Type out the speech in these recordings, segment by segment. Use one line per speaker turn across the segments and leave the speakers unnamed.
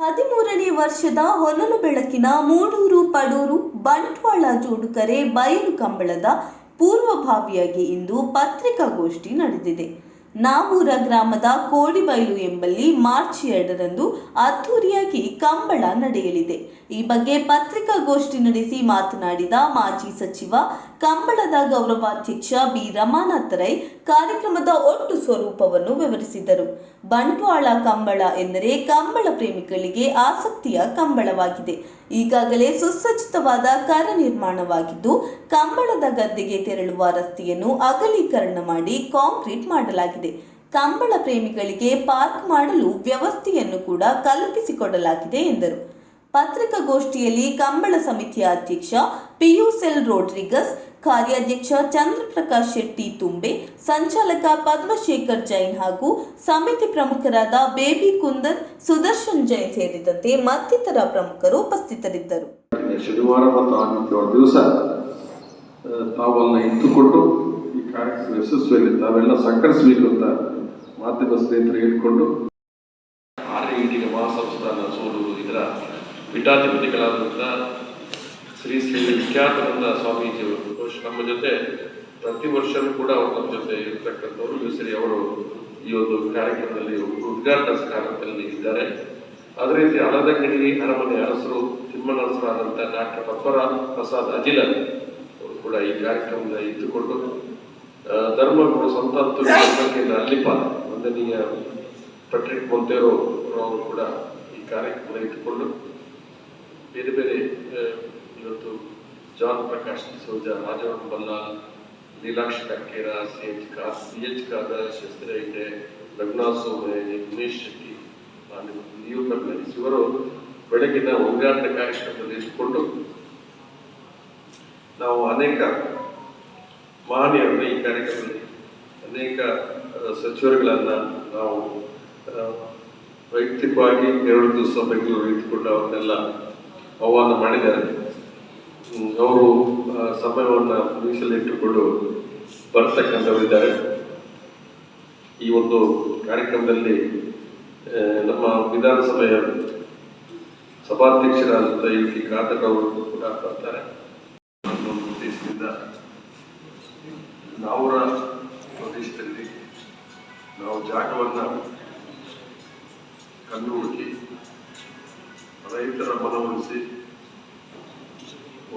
ಹದಿಮೂರನೇ ವರ್ಷದ ಹೊನಲು ಬೆಳಕಿನ ಮೂಡೂರು ಪಡೂರು ಬಂಟ್ವಾಳ ಜೋಡುಕರೆ ಬಯಲು ಕಂಬಳದ ಪೂರ್ವಭಾವಿಯಾಗಿ ಇಂದು ಪತ್ರಿಕಾಗೋಷ್ಠಿ ನಡೆದಿದೆ. ನಾಮೂರ ಗ್ರಾಮದ ಕೋಡಿಬೈಲು ಎಂಬಲ್ಲಿ ಮಾರ್ಚ್ ಎರಡರಂದು ಅದ್ಧೂರಿಯಾಗಿ ಕಂಬಳ ನಡೆಯಲಿದೆ. ಈ ಬಗ್ಗೆ ಪತ್ರಿಕಾಗೋಷ್ಠಿ ನಡೆಸಿ ಮಾತನಾಡಿದ ಮಾಜಿ ಸಚಿವ, ಕಂಬಳದ ಗೌರವಾಧ್ಯಕ್ಷ ಬಿ. ರಮಾನಾಥ ರೈ ಕಾರ್ಯಕ್ರಮದ ಒಟ್ಟು ಸ್ವರೂಪವನ್ನು ವಿವರಿಸಿದರು. ಬಂಟ್ವಾಳ ಕಂಬಳ ಎಂದರೆ ಕಂಬಳ ಪ್ರೇಮಿಗಳಿಗೆ ಆಸಕ್ತಿಯ ಕಂಬಳವಾಗಿದೆ. ಈಗಾಗಲೇ ಸುಸಜ್ಜಿತವಾದ ಕರ ನಿರ್ಮಾಣವಾಗಿದ್ದು, ಕಂಬಳದ ಗದ್ದೆಗೆ ತೆರಳುವ ರಸ್ತೆಯನ್ನು ಅಗಲೀಕರಣ ಮಾಡಿ ಕಾಂಕ್ರೀಟ್ ಮಾಡಲಾಗಿದೆ. ಕಂಬಳ ಪ್ರೇಮಿಗಳಿಗೆ ಪಾರ್ಕ್ ಮಾಡಲು ವ್ಯವಸ್ಥೆಯನ್ನು ಕೂಡ ಕಲ್ಪಿಸಿಕೊಡಲಾಗಿದೆ ಎಂದರು. ಪತ್ರಿಕಾಗೋಷ್ಠಿಯಲ್ಲಿ ಕಂಬಳ ಸಮಿತಿಯ ಅಧ್ಯಕ್ಷ ಪಿಯುಸೆಲ್ ರೋಡ್ರಿಗಸ್ ಕಾರ್ಯಾಧ್ಯಕ್ಷ ಚಂದ್ರಪ್ರಕಾಶ್ ಶೆಟ್ಟಿ ತುಂಬೆ ಸಂಚಾಲಕ ಪದ್ಮಶೇಖರ್ ಜೈನ್ ಹಾಗೂ ಸಮಿತಿ ಪ್ರಮುಖರಾದ ಬೇಬಿ ಕುಂದನ್ ಸುದರ್ಶನ್ ಜೈನ್ ಸೇರಿದಂತೆ ಮತ್ತಿತರ ಪ್ರಮುಖರು ಉಪಸ್ಥಿತರಿದ್ದರು.
ಶನಿವಾರ ಮತ್ತು ಆದಿತ್ಯವಾರ ದಿವಸ ತಾವನ್ನ ಇಟ್ಟುಕೊಂಡು ಈ ಕಾರ್ಯಕ್ರಮ ಯಶಸ್ವಿಯಲ್ಲಿ ತಾವೆಲ್ಲ ಸಹಕರಿಸಬೇಕು ಅಂತ ಮಾಧ್ಯಮ ಸ್ನೇಹಿತರು ಹೇಳಿಕೊಂಡು. ಆರ್ಯ ಮಹಾಸಂಸ್ಥಾನ ಸೋಲು ಇದರ ಪೀಠಾಧಿಪತಿಗಳಾದಂಥ ಶ್ರೀ ಶ್ರೀ ವಿಖ್ಯಾತನಂದ ಸ್ವಾಮೀಜಿಯವರು ನಮ್ಮ ಜೊತೆ ಪ್ರತಿ ವರ್ಷವೂ ಕೂಡ ಅವರು ನಮ್ಮ ಜೊತೆ ಇರ್ತಕ್ಕಂಥವ್ರು ಸರಿ ಅವರು ಈ ಒಂದು ಕಾರ್ಯಕ್ರಮದಲ್ಲಿ ಉದ್ಘಾಟನಾ ಕಾರ್ಯಕ್ರಮದಲ್ಲಿ ಇದ್ದಾರೆ. ಅದೇ ರೀತಿ ಹಳದಂಗಡಿ ಅರಮನೆ ಅರಸರು ತಿಮ್ಮನರಸರಾದಂಥ ಡಾಕ್ಟರ್ ಬಪ್ಪರ ಪ್ರಸಾದ್ ಅಜಿಲ ಅವರು ಕೂಡ ಈ ಕಾರ್ಯಕ್ರಮದಲ್ಲಿ ಇದ್ದುಕೊಂಡು ಧರ್ಮ ಧರ್ಮಗುರು ಸಂತಾಂತು ಕೇಂದ್ರ ಅಲ್ಲಿಪಾದ ವಂದನೀಯ ಪಟ್ರಿಕ್ ಮೊಂತೇರೋ ಅವರು ಕೂಡ ಈ ಕಾರ್ಯಕ್ರಮದಲ್ಲಿ ಇಟ್ಟುಕೊಂಡು ಬೇರೆ ಬೇರೆ ಇವತ್ತು John Prakash Souza ರಾಜವನ್ Ballal Leelakshi Kakkera C H ಕಾ, ಸಿ ಎಚ್ ಕಾದ ಶಸ್ತ್ರ ಇದೆ ರಘುನಾಥ್ ಸೋಮೆ ಉಮೇಶ್ ಶೆಟ್ಟಿ ನೀವು ಕರ್ಮಿಸಿ ಇವರು ಬೆಳಗಿನ ಉದ್ಘಾಟನಾ ಕಾರ್ಯಕ್ರಮದಲ್ಲಿ ಇಟ್ಕೊಂಡು ನಾವು ಅನೇಕ ಮಹನೀಯರನ್ನ ಈ ಕಾರ್ಯಕ್ರಮದಲ್ಲಿ ಅನೇಕ ಸಚಿವರುಗಳನ್ನ ನಾವು ವೈಯಕ್ತಿಕವಾಗಿ ಎರಡು ದಿವಸ ಬೆಂಗಳೂರು ಇಟ್ಕೊಂಡು ಅವ್ರನ್ನೆಲ್ಲ ಆಹ್ವಾನ ಮಾಡಿದ್ದಾರೆ. ಅವರು ಸಮಯವನ್ನು ಮೀಸಲಿಟ್ಟುಕೊಂಡು ಬರ್ತಕ್ಕಂಥವರಿದ್ದಾರೆ. ಈ ಒಂದು ಕಾರ್ಯಕ್ರಮದಲ್ಲಿ ನಮ್ಮ ವಿಧಾನಸಭೆಯ ಸಭಾಧ್ಯಕ್ಷರಾದಂಥ ಈ ಟಿ ಖಾದರ್ ಅವರು ಕೂಡ ಬರ್ತಾರೆ. ಉದ್ದೇಶದಿಂದ ನಾವರ ಪ್ರದೇಶದಲ್ಲಿ ನಾವು ಜಾಗವನ್ನು ಕಂಡು ಹುಡುಕಿ ರೈತರ ಮನವೊಲಿಸಿ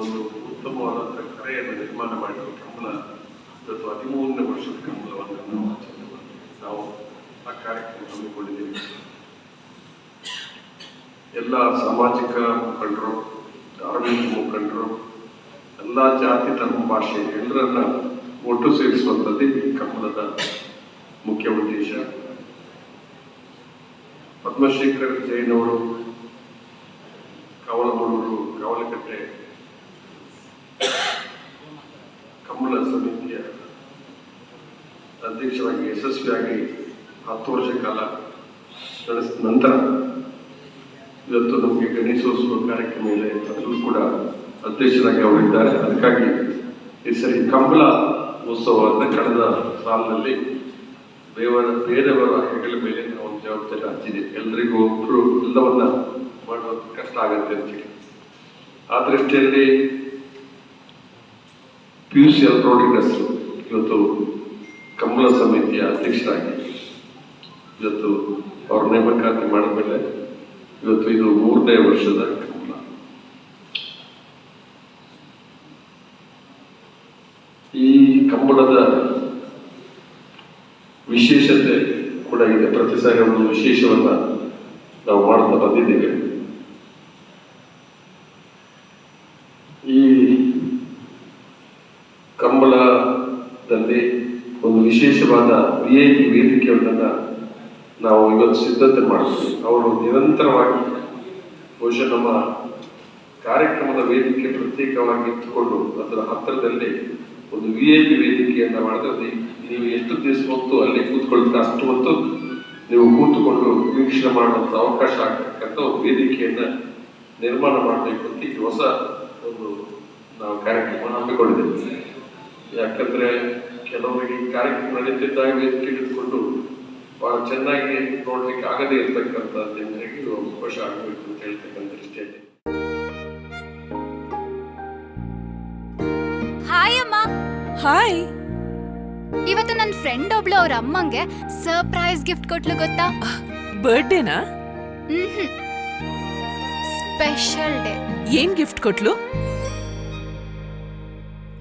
ಒಂದು ಉತ್ತಮವಾದಂಥ ಕರೆಯನ್ನು ನಿರ್ಮಾಣ ಮಾಡಿರುವ ಕಮಲ ಇವತ್ತು ಹದಿಮೂರನೇ ವರ್ಷದ ಕಂಬಲವನ್ನು ನಾವು ಆಚರಣೆ ನಾವು ಆ ಕಾರ್ಯಕ್ರಮ ಹಮ್ಮಿಕೊಂಡಿದ್ದೇವೆ. ಎಲ್ಲ ಸಾಮಾಜಿಕ ಮುಖಂಡರು, ಧಾರ್ಮಿಕ ಮುಖಂಡರು, ಎಲ್ಲ ಜಾತಿ, ಧರ್ಮ, ಭಾಷೆ ಎಲ್ಲರನ್ನ ಒಟ್ಟು ಸೇರಿಸುವಂಥದ್ದು ಈ ಕಮಲದ ಮುಖ್ಯ ಉದ್ದೇಶ. ಪದ್ಮಶೇಖರ್ ಜೈನ್ ಅವರು ಕವಲಮೂಡೂರು ಕವಲಕಟ್ಟೆ, ಕಮಲ ಸಮಿತಿಯ ಅಧ್ಯಕ್ಷರಾಗಿ, ಯಶಸ್ವಿಯಾಗಿ ಹತ್ತು ವರ್ಷ ಕಾಲ ನಡೆಸಿದ ನಂತರ ಇವತ್ತು ನಮಗೆ ಗಣೇಶೋತ್ಸವ ಕಾರ್ಯಕ್ರಮ ಇದೆ ಅದರಲ್ಲೂ ಕೂಡ ಅಧ್ಯಕ್ಷರಾಗಿ ಅವರಿದ್ದಾರೆ. ಅದಕ್ಕಾಗಿ ಈ ಸರಿ ಕಂಬಳ ಉತ್ಸವವನ್ನು ಕಳೆದ ಸಾಲಿನಲ್ಲಿ ಬೇವರ ಬೇರೆಯವರ ಹೆಗಲ ಮೇಲೆ ಒಂದು ಜವಾಬ್ದಾರಿ ಹಚ್ಚಿದೆ ಎಲ್ಲರಿಗೂ ಒಬ್ಬರು ಎಲ್ಲವನ್ನ ಮಾಡೋದು ಕಷ್ಟ ಆಗುತ್ತೆ ಅಂತ ಹೇಳಿ. ಆ ದೃಷ್ಟಿಯಲ್ಲಿ P U C L Rodrigues ಇವತ್ತು ಕಂಬಳ ಸಮಿತಿಯ ಅಧ್ಯಕ್ಷರಾಗಿ, ಇವತ್ತು ಅವ್ರ ನೇಮಕಾತಿ ಮಾಡಿದ ಮೇಲೆ ಇವತ್ತು ಇದು ಮೂರನೇ ವರ್ಷದ ಕಂಬಳ ಈ ಕಂಬಳದ ವಿಶೇಷತೆ ಕೂಡ ಇದೆ. ಪ್ರತಿ ಸಾರಿ ಒಂದು ವಿಶೇಷವನ್ನ ನಾವು ಮಾಡ್ತಾ ಬಂದಿದ್ದೇವೆ ಈ ಕಂಬಳದಲ್ಲಿ ಒಂದು ವಿಶೇಷವಾದ ವಿ ಐ ಪಿ ನಾವು ಇವತ್ತು ಸಿದ್ಧತೆ ಮಾಡ್ತೀವಿ. ಅವರು ನಿರಂತರವಾಗಿ ಬಹುಶಃ ನಮ್ಮ ಕಾರ್ಯಕ್ರಮದ ವೇದಿಕೆ ಪ್ರತ್ಯೇಕವಾಗಿ ಇಟ್ಟುಕೊಂಡು ಅದರ ಹತ್ತಿರದಲ್ಲಿ ಒಂದು ವಿ ಐ ಪಿ ವೇದಿಕೆಯನ್ನ ಮಾಡಿದ್ರೆ ನೀವು ಎಷ್ಟು ದಿವಸ ಹೊತ್ತು ಅಲ್ಲಿ ಕೂತ್ಕೊಳ್ತೀರ ಅಷ್ಟು ಹೊತ್ತು ನೀವು ಕೂತುಕೊಂಡು ವೀಕ್ಷಣೆ ಮಾಡುವಂಥ ಅವಕಾಶ ಆಗ್ತಕ್ಕಂಥ ಒಂದು ವೇದಿಕೆಯನ್ನ ನಿರ್ಮಾಣ ಮಾಡಬೇಕು ಅಂತ ಈ ಹೊಸ ಒಂದು ನಾವು ಕಾರ್ಯಕ್ರಮ ಹಮ್ಮಿಕೊಂಡಿದ್ದೇವೆ. ಯಾಕಂದ್ರೆ ಕೆಲವರಿಗೆ ಕಾರ್ಯಕ್ರಮ ನಡೀತಿದ್ದಾಗ ತಿಳಿದುಕೊಂಡು ಬಹಳ ಚೆನ್ನಾಗಿ ನೋಡ್ಲಿಕ್ಕೆ ಆಗದೇ ಇರತಕ್ಕಂಥ ಜನರಿಗೆ ಖುಷಿ ಆಗಬೇಕು ಅಂತ ಹೇಳ್ತಕ್ಕಂಥ ದೃಷ್ಟಿಯಲ್ಲಿ.
ಹಾಯ್ ಅಮ್ಮ.
ಹಾಯ್
ಇವತ್ತು ನನ್ನ ಫ್ರೆಂಡ್ ಒಬ್ಳು ಅವ್ರ ಅಮ್ಮಂಗೆ ಸರ್ಪ್ರೈಸ್ ಗಿಫ್ಟ್ ಕೊಟ್ಲು ಗೊತ್ತಾ?
ಬರ್ಡೇನಾ
ಸ್ಪೆಷಲ್ ಡೇ
ಏನ್ ಗಿಫ್ಟ್ ಕೊಟ್ಲು?